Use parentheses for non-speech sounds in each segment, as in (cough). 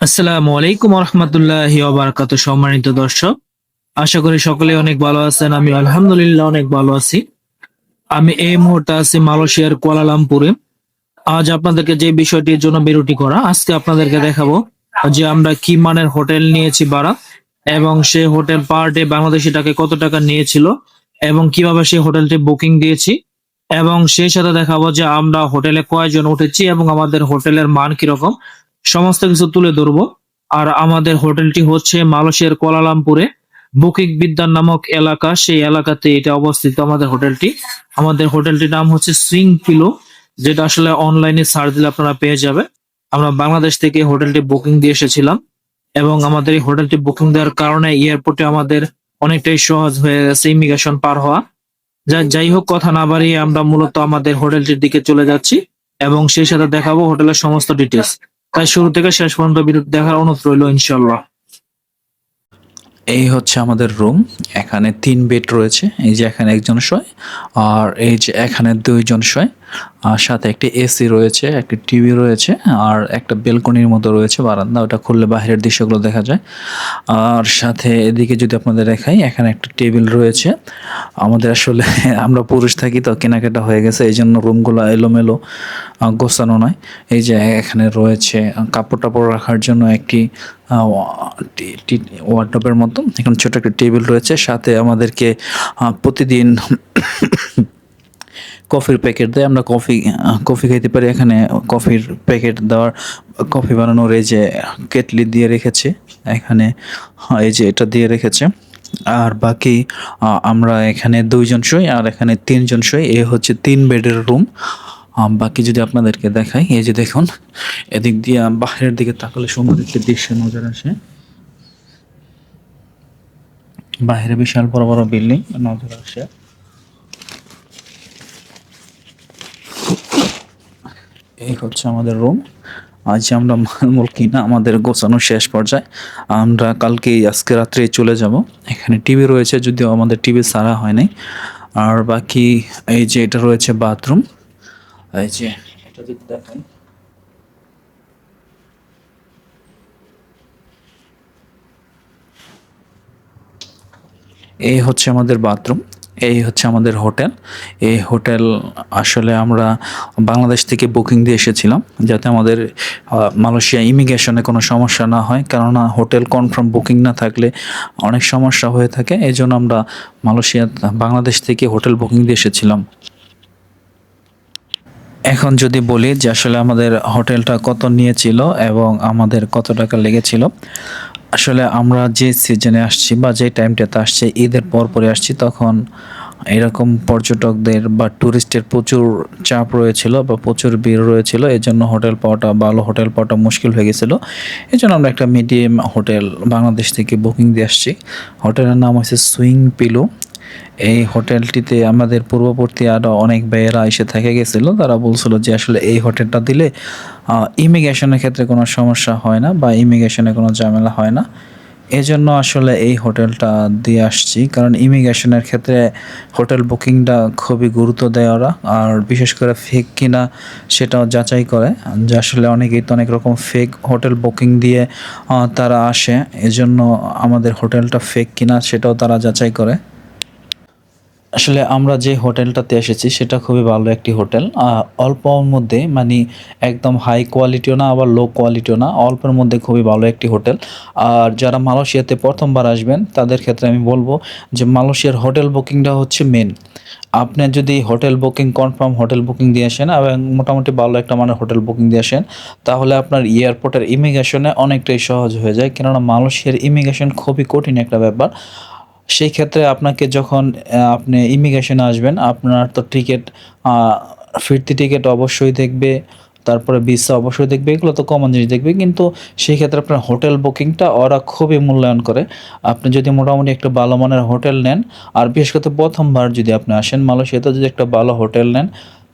আসসালামু আলাইকুম রহমতুল্লাহ বারাকাতু সম্মানিত দর্শক। আশা করি সকলে অনেক ভালো আছেন আমি আলহামদুলিল্লাহ অনেক ভালো আছি। আমি এই মুহূর্তে আছি মালয়েশিয়ার কুয়ালালামপুরে। আজ আপনাদেরকে যে বিষয়টির জন্য বিরতি করা, আজকে আপনাদেরকে দেখাবো যে আমরা কি মানের হোটেল নিয়েছি ভাড়া এবং সে হোটেল পার ডে বাংলাদেশি টাকায় কত টাকা নিয়েছিল এবং কীভাবে সেই হোটেলটি বুকিং দিয়েছি এবং সেই সাথে দেখাবো যে আমরা হোটেলে কয়জন উঠেছি এবং আমাদের হোটেলের মান কীরকম। সমস্ত কিছু তুলে ধরবো। আর আমাদের হোটেলটি হচ্ছে মালয়েশিয়ার কোয়ালালামপুরে বুকিং বিদ্যান নামক এলাকা। সেই এলাকাতে এটা অবস্থিত আমাদের হোটেলটি। আমাদের হোটেলটির নাম হচ্ছে সুইং পিলো, যেটা আসলে অনলাইনে সার্চ দিলে আপনারা পেয়ে যাবে। আমরা বাংলাদেশ থেকে হোটেলটি বুকিং দিয়ে এসেছিলাম। এবং আমাদের এই হোটেলটি বুকিং দেওয়ার কারণে এয়ারপোর্টে আমাদের অনেকটাই সহজ হয়ে গেছে ইমিগ্রেশন পার হওয়া। যা, যাই হোক, কথা না বাড়িয়ে আমরা মূলত আমাদের হোটেলটির দিকে চলে যাচ্ছি। এবং সেই সাথে দেখাবো হোটেলের সমস্ত ডিটেলস তাই শুরু থেকে শেষ পর্যন্ত বিরতি দেখার অনুরোধ রইল ইনশাল্লাহ এই হচ্ছে আমাদের রুম এখানে তিন বেড রয়েছে, এই যে এখানে একজন শয় আর এই যে এখানে দুইজন শয়। আর সাথে একটি এসি রয়েছে, একটি টিভি রয়েছে আর একটা বেলকনির মতো রয়েছে বারান্দা, ওটা খুললে বাইরের দৃশ্যগুলো দেখা যায়। আর সাথে এদিকে যদি আপনাদের দেখাই, এখানে একটা টেবিল রয়েছে। আমাদের আসলে (laughs) আমরা পুরুষ থাকি তো, কেনাকাটা হয়ে গেছে এই জন্য রুমগুলো এলোমেলো গোছানো নয়। এই যে এখানে রয়েছে কাপড় টাপড় রাখার জন্য একটি ওয়ার্ডরোবের মতো এখানে ছোট একটা টেবিল রয়েছে, সাথে আমাদেরকে প্রতিদিন কফির প্যাকেট দেয়। আমরা কফি কফি খেতে পারি। এখানে কফির প্যাকেট দেওয়ার, কফি বানানোর এই যে কেটলি দিয়ে রেখেছে। এখানে এই যে এটা দিয়ে রেখেছে। আর বাকি আমরা এখানে দুইজন শুই আর এখানে তিনজন শুই। এ হচ্ছে তিন বেডের রুম। বাকি যদি আপনাদেরকে দেখাই, এই যে দেখুন, এদিক দিয়ে বাইরের দিকে তাকালে সুন্দর একটি দৃশ্য নজর আসে। বাইরে বিশাল বড় বড় বিল্ডিং নজর আসে। এই হচ্ছে আমাদের রুম। আজ আমরা মালমূল কিনা আমাদের গোছানো শেষ পর্যায়ে। আমরা কালকে আজকে রাত্রে চলে যাব। এখানে টিভি রয়েছে, যদিও আমাদের টিভি সারা হয় নাই আর বাকি এই যে এটা রয়েছে বাথরুম। এই যে এটা যদি দেখেন এই হচ্ছে আমাদের বাথরুম এই হচ্ছে আমাদের হোটেল। এই হোটেল আসলে আমরা বাংলাদেশ থেকে বুকিং দিয়ে এসেছিলাম যাতে আমাদের মালয়েশিয়া ইমিগ্রেশনে কোনো সমস্যা না হয়। কেননা হোটেল কনফার্ম বুকিং না থাকলে অনেক সমস্যা হয়ে থাকে। এই জন্য আমরা মালয়েশিয়া বাংলাদেশ থেকে হোটেল বুকিং দিয়ে এসেছিলাম। এখন যদি বলি যে আসলে আমাদের হোটেলটা কত নিয়েছিল এবং আমাদের কত টাকা লেগেছিল, আসলে আমরা যে সিজনে আসছি বা যে টাইমটাতে আসছি, ঈদের পর পরে আসছি, তখন এরকম পর্যটকদের বা ট্যুরিস্টের প্রচুর চাপ রয়েছিল বা প্রচুর ভিড় রয়েছিল। এই জন্য হোটেল পাওয়াটা, ভালো হোটেল পাওয়াটা মুশকিল হয়ে গেছিল। এই জন্য আমরা একটা মিডিয়াম হোটেল বাংলাদেশ থেকে বুকিং দিয়ে আসছি। হোটেলের নাম হচ্ছে সুইং পিলো এই হোটেলটিতে আমাদের পূর্ববর্তী আরও অনেক ব্যয়েরা এসে থেকে গেছিল। তারা বলছিল যে আসলে এই হোটেলটা দিলে ইমিগ্রেশনের ক্ষেত্রে কোনো সমস্যা হয় না বা ইমিগ্রেশনে কোনো ঝামেলা হয় না। এই জন্য আসলে এই হোটেলটা দিয়ে আসছি। কারণ ইমিগ্রেশনের ক্ষেত্রে হোটেল বুকিংটা খুবই গুরুত্ব দেয় ওরা। আর বিশেষ করে ফেক কিনা সেটাও যাচাই করে। যে আসলে অনেকেই তো অনেক রকম ফেক হোটেল বুকিং দিয়ে তারা আসে। এজন্য আমাদের হোটেলটা ফেক কিনা সেটাও তারা যাচাই করে। আসলে আমরা যে হোটেলটাতে এসেছি, সেটা খুবই ভালো একটি হোটেল। অল্পর মধ্যে মানে একদম হাই কোয়ালিটিও না, আবার লো কোয়ালিটিও না, অল্পের মধ্যে খুবই ভালো একটি হোটেল। আর যারা মালয়েশিয়াতে প্রথমবার আসবেন, তাদের ক্ষেত্রে আমি বলব যে মালয়েশিয়ার হোটেল বুকিংটা হচ্ছে মেন আপনি যদি hotel booking confirm hotel booking দিয়ে আসেন, এবং মোটামুটি ভালো একটা মানের হোটেল বুকিং দিয়ে আসেন, তাহলে আপনার এয়ারপোর্টের ইমিগ্রেশনে অনেকটাই সহজ হয়ে যায়। কেননা মালয়েশিয়ার ইমিগ্রেশন খুবই কঠিন একটা ব্যাপার। সেই ক্ষেত্রে আপনাকে যখন আপনি ইমিগ্রেশনে আসবেন, আপনার তো টিকিট ফিরতি টিকিট অবশ্যই দেখবে, তারপরে ভিসা অবশ্যই দেখবে, এগুলো তো কমন জিনিস দেখবে, কিন্তু সেই ক্ষেত্রে আপনার হোটেল বুকিংটা ওরা খুবই মূল্যায়ন করে। আপনি যদি মোটামুটি একটা ভালো মানের হোটেল নেন, আর বিশেষ করে প্রথমবার যদি আপনি আসেন, মালয়েশিয়াতে যদি একটা ভালো হোটেল নেন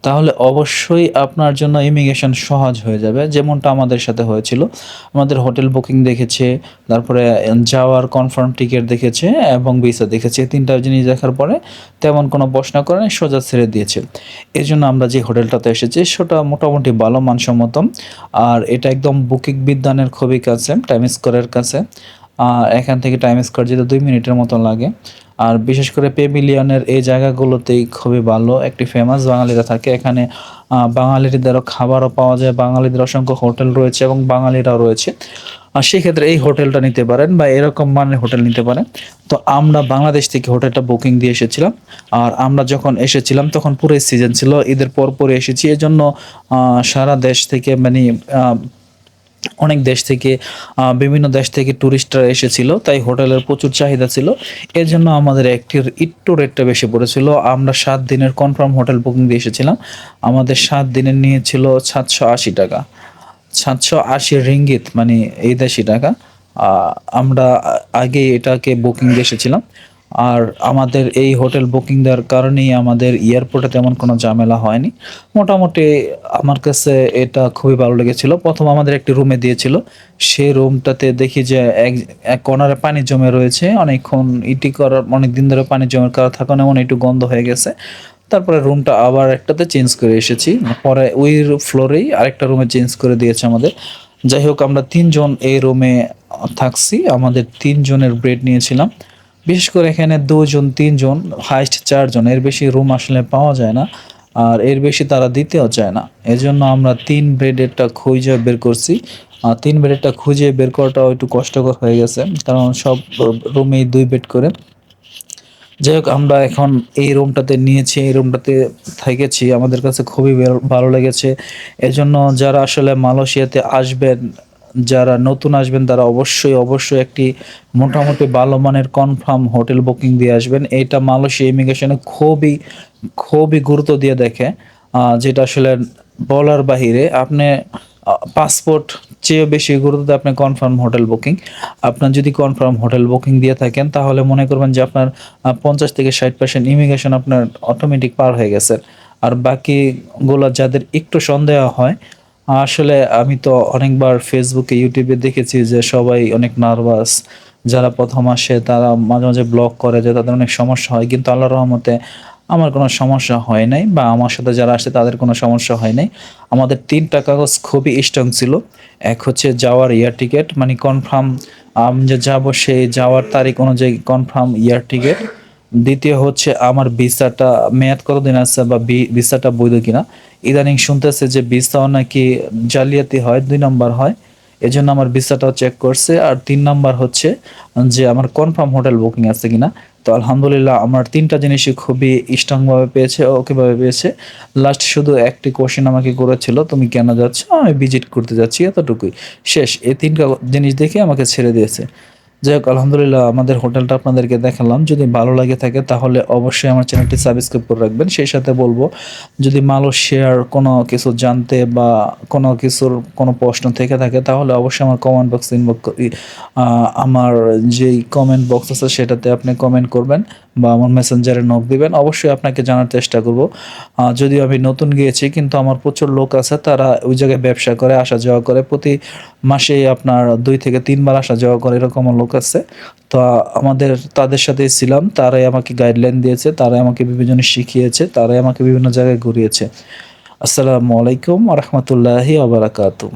তাহলে অবশ্যই আপনার জন্য ইমিগ্রেশন সহজ হয়ে যাবে, যেমনটা আমাদের সাথে হয়েছিল। আমাদের হোটেল বুকিং দেখেছে, তারপরে যাওয়ার কনফার্ম টিকিট দেখেছে এবং ভিসা দেখেছে। তিনটা জিনিস দেখার পরে তেমন কোনো প্রশ্ন করে সোজা ছেড়ে দিয়েছে। এই জন্য আমরা যে হোটেলটাতে এসেছি, সেটা মোটামুটি ভালো মানসম্মত আর এটা একদম বুকিং বিদ্যানের খুবই কাছে, টাইম স্কোয়ারের কাছে। এখান থেকে টাইম স্কোয়ার যেতে দুই মিনিটের মতন লাগে। আর বিশেষ করে পেভিলিয়নের এই জায়গাগুলোতেই খুবই ভালো, একটি ফেমাস বাঙালিরা থাকে। এখানে বাঙালিদেরও খাবারও পাওয়া যায়, বাঙালিদের অসংখ্য হোটেল রয়েছে এবং বাঙালিরাও রয়েছে। আর সেক্ষেত্রে এই হোটেলটা নিতে পারেন বা এরকম মানের হোটেল নিতে পারেন। তো আমরা বাংলাদেশ থেকে হোটেলটা বুকিং দিয়ে এসেছিলাম। আর আমরা যখন এসেছিলাম, তখন পুরো সিজন ছিল, ঈদের পর পরে এসেছি। এজন্য সারা দেশ থেকে মানে অনেক দেশ থেকে বিভিন্ন দেশ থেকে ট্যুরিস্টরা এসেছিল, তাই হোটেলের প্রচুর চাহিদা ছিল। এর জন্য আমাদের একটি একটু রেটটা বেশি পড়েছিল। আমরা সাত দিনের কনফার্ম হোটেল বুকিং দিয়ে এসেছিলাম। আমাদের সাত দিনের নিয়েছিল সাতশো আশি টাকা। সাতশো আশি রিঙ্গিত মানে এই দেশি টাকা। আমরা আগে এটাকে বুকিং দিয়ে এসেছিলাম। আর আমাদের এই হোটেল বুকিং দেওয়ার কারণেই আমাদের এয়ারপোর্টে তেমন কোনো ঝামেলা হয়নি। মোটামুটি আমার কাছে এটা খুবই ভালো লেগেছিল। প্রথম আমাদের একটি রুমে দিয়েছিল। সেই রুমটাতে দেখি যে এক এক কর্নারে পানি জমে রয়েছে। অনেকক্ষণ ইটি করার অনেক দিন ধরে পানি জমে করা থাকানো এমন একটু গন্ধ হয়ে গেছে। তারপরে রুমটা আবার একটাতে চেঞ্জ করে এসেছি। পরে ওই ফ্লোরেই আরেকটা রুমে চেঞ্জ করে দিয়েছে আমাদের। যাই হোক, আমরা তিনজন এই রুমে থাকছি। আমাদের তিনজনের বেড নিয়েছিলাম। বিশেষ করে এখানে দুজন, তিনজন হাইস্ট চারজন, এর বেশি রুম আসলে পাওয়া যায় না, আর এর বেশি তারা দিতেও চায় না। এজন্য আমরা তিন বেডেরটা খুঁজে বের করছি। আর তিন বেডেরটা খুঁজে বের করাটাও একটু কষ্টকর হয়ে গেছে, কারণ সব রুমেই দুই বেড করে। যাই হোক, আমরা এখন এই রুমটাতে নিয়েছি, এই রুমটাতে থেকেছি। আমাদের কাছে খুবই ভালো লেগেছে। এজন্য যারা আসলে মালয়েশিয়াতে আসবেন যারা নতুন আসবেন, তারা অবশ্যই অবশ্যই একটি মোটামুটি ভালো মানের কনফার্ম হোটেল বুকিং দিয়ে আসবেন। এটা মালয়েশিয়া ইমিগ্রেশনে খুবই খুবই গুরুত্ব দিয়ে দেখে। যেটা আসলে বলার বাহিরে, আপনি পাসপোর্ট চেয়ে বেশি গুরুত্ব দেয় আপনি কনফার্ম হোটেল বুকিং আপনার যদি কনফার্ম হোটেল বুকিং দিয়ে থাকেন, তাহলে মনে করবেন যে আপনার পঞ্চাশ থেকে ষাট পার্সেন্ট ইমিগ্রেশন আপনার অটোমেটিক পার হয়ে গেছে। আর বাকিগুলো যাদের একটু সন্দেহ হয় আসলে আমি তো অনেকবার ফেসবুকে ইউটিউবে দেখেছি যে সবাই অনেক নার্ভাস যারা প্রথম আসে, তারা মাঝে মাঝে ব্লগ করে যে তাদের অনেক সমস্যা হয়। কিন্তু আল্লাহ রহমতে আমার কোনো সমস্যা হয় নাই বা আমার সাথে যারা আসে, তাদের কোনো সমস্যা হয় নাই। আমাদের তিনটা কাগজ খুবই স্ট্রং ছিল। এক হচ্ছে যাওয়ার ইয়ার টিকিট মানে কনফার্ম আমি যে যাব সেই যাওয়ার তারিখ অনুযায়ী কনফার্ম ইয়ার টিকিট দ্বিতীয় হচ্ছে আমার ভিসাটা মেয়াদ কতদিন আছে বা ভিসাটা বৈধ কিনা? ইদানিং শুনতেছে যে ভিসাও নাকি জালিয়াতি হয়, দুই নম্বর হয়। এজন্য আমার ভিসাটাও চেক করছে। আর তিন নাম্বার হচ্ছে যে আমার কনফার্ম হোটেল বুকিং আছে কিনা। তো আলহামদুলিল্লাহ আমার তিনটা জিনিসই খুবই স্ট্রংভাবে পেয়েছে, ওকেভাবে পেয়েছে। লাস্ট শুধু একটি কোশ্চেন আমাকে করেছিল, তুমি কেন যাচ্ছ? আমি ভিজিট করতে যাচ্ছি। এতটুকুই। শেষ, এই তিনটা জিনিস দেখে আমাকে ছেড়ে দিয়েছে। যাই হোক আলহামদুলিল্লাহ আমাদের হোটেলটা আপনাদেরকে দেখালাম। যদি ভালো লাগে থাকে, তাহলে অবশ্যই আমার চ্যানেলটি সাবস্ক্রাইব করে রাখবেন। সেই সাথে বলব, যদি মালয়েশিয়ার কোনো কিছু জানতে বা কোনো কিছুর কোনো প্রশ্ন থেকে থাকে, তাহলে অবশ্যই আমার কমেন্ট বক্স ইনবক্স আমার যেই কমেন্ট বক্স আছে, সেটাতে আপনি কমেন্ট করবেন। বা আমার মেসেঞ্জারে নক দিবেন, অবশ্যই আপনাকে জানার চেষ্টা করব। যদিও আমি নতুন গিয়েছি, কিন্তু আমার প্রচুর লোক আছে, তারা ওই জায়গায় ব্যবসা করে, আসা যাওয়া করে। প্রতি মাসে আপনার দুই থেকে তিনবার আসা যাওয়া করে এরকম লোক আছে। তো আমাদের, তাদের সাথে ছিলাম, তারাই আমাকে গাইডলাইন দিয়েছে, তারাই আমাকে বিভিন্ন শিখিয়েছে, তারাই আমাকে বিভিন্ন জায়গায় ঘুরিয়েছে। আসসালামু আলাইকুম রহমতুল্লাহি আবরাকাতু